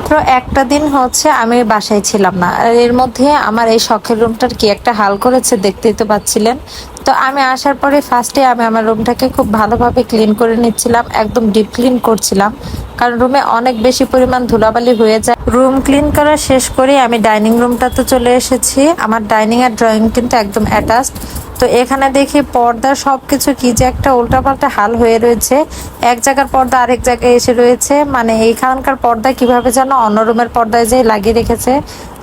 মাত্র একটা দিন হচ্ছে আমি বাসায় ছিলাম না। আর এর মধ্যে আমার এই শখের রুমটার কি একটা হাল করেছে দেখতেই তো পাচ্ছিলেন। তো আমি আসার পরে ফার্স্টে আমি আমার রুমটাকে খুব ভালোভাবে ক্লিন করে নিচ্ছিলাম, একদম ডিপ ক্লিন করছিলাম। কারণ রুমে অনেক বেশি পরিমাণ ধুলাবালি হয়ে যায়। রুম ক্লিন করা শেষ করে আমি ডাইনিং রুমটাতে চলে এসেছি। আমার ডাইনিং আর ড্রয়িং কিন্তু একদম অ্যাটাচড তো এখানে দেখি পর্দা সবকিছু কি যে একটা উল্টাপাল্টা হাল হয়ে রয়েছে। এক জায়গার পর্দা আরেক জায়গায় এসে রয়েছে। মানে এইখানকার পর্দা কীভাবে যেন অন্য রুমের পর্দায় যে লাগিয়ে রেখেছে।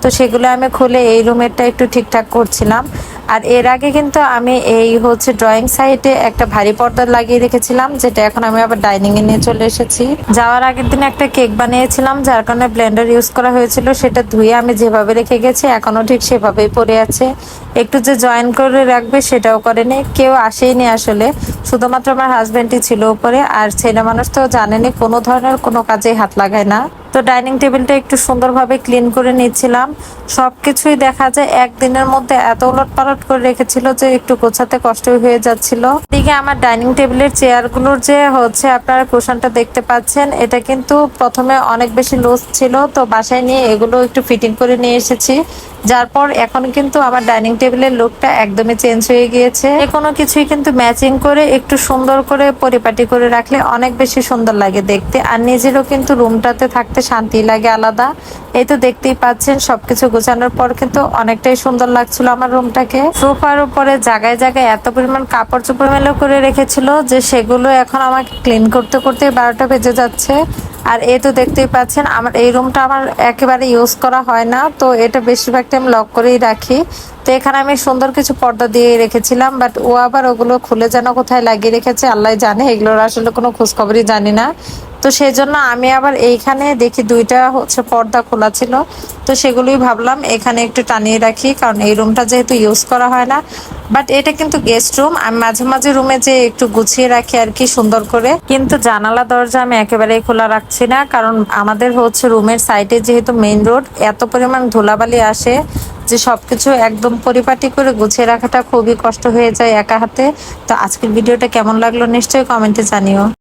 তো সেগুলো আমি খুলে এই রুমেরটা একটু ঠিকঠাক করছিলাম। আর এর আগে কিন্তু আমি এই হচ্ছে ড্রয়িং সাইটে একটা ভারী পর্দা লাগিয়ে রেখেছিলাম, যেটা এখন আমি আবার ডাইনিং এ নিয়ে চলে এসেছি। যাওয়ার আগের দিন একটা কেক বানিয়েছিলাম, যার কারণে ব্লেন্ডার ইউজ করা হয়েছিল, সেটা ধুয়ে আমি যেভাবে রেখে গেছি এখনও ঠিক সেভাবেই পড়ে আছে। একটু যে জয়েন করে রাখবে সেটাও করেনি কেউ আসেইনি আসলে, শুধুমাত্র আমার হাজবেন্ডই ছিল উপরে, আর ছেলে মানুষ তো জানেনি, কোনো ধরনের কোনো কাজে হাত লাগায় না। তো ডাইনিং টেবিলটা একটু সুন্দরভাবে ক্লিন করে নিচ্ছিলাম সবকিছুই দেখা যায় একদিনের মধ্যে এত উলট পালট করে রেখেছিল যে একটু গোছাতে কষ্ট হয়ে যাচ্ছিল। এদিকে আমার ডাইনিং টেবিলের চেয়ারগুলোর যে হচ্ছে আপনারা কুশনটা দেখতে পাচ্ছেন, এটা কিন্তু প্রথমে অনেক বেশি লুজ ছিল, তো বাসায় নিয়ে এগুলো একটু ফিটিং করে নিয়ে এসেছি। যার পর এখন কিন্তু আমার ডাইনিং টেবিলের লুকটা একদমই চেঞ্জ হয়ে গিয়েছে। কোনো কিছুই কিন্তু ম্যাচিং করে, একটু সুন্দর করে পরিপাটি করে রাখলে অনেক বেশি সুন্দর লাগে দেখতে। আর নিজেরও কিন্তু রুমটাতে থাকতে শান্তি লাগে আলাদা। এই তো দেখতেই পাচ্ছেন, সবকিছু গোছানোর পর কিন্তু অনেকটাই সুন্দর লাগছিল আমার রুমটাকে। সোফার উপরে জায়গায় জায়গায় এত পরিমাণ কাপড় চোপড় মেলো করে রেখেছিল যে সেগুলো এখন আমাকে ক্লিন করতে করতে বারোটা বেজে যাচ্ছে। আর এ তো দেখতেই পাচ্ছেন, আমার এই রুমটা আমার একেবারে ইউজ করা হয় না, তো এটা বেশিরভাগ টাইম লক করেই রাখি। তো এখানে আমি সুন্দর কিছু পর্দা দিয়ে রেখেছিলাম বাট ও আবার ওগুলো খুলে যেন কোথায় লাগিয়ে রেখেছে আল্লাহ জানে, এগুলোর আসলে কোনো খোঁজখবরই জানি না। তো সেই জন্য আমি আবার এইখানে দেখি দুইটা হচ্ছে পর্দা খোলা ছিল, তো সেগুলোই ভাবলাম এখানে একটু টানিয়ে রাখি, কারণ এই রুমটা যেহেতু ইউজ করা হয় না। বাট এটা কিন্তু গেস্ট রুম আমি মাঝে মাঝে রুমে যে একটু গুছিয়ে রাখি আর কি সুন্দর করে। কিন্তু জানালা, দরজা আমি একেবারেই খোলা রাখছি না, কারণ আমাদের হচ্ছে রুমের সাইডে যেহেতু মেইন রোড এত পরিমাণ ধুলাবালি আসে যে সবকিছু একদম পরিপাটি করে গুছিয়ে রাখাটা খুবই কষ্ট হয়ে যায় একা হাতে। তো আজকের ভিডিওটা কেমন লাগল নিশ্চয়ই কমেন্টে জানিও।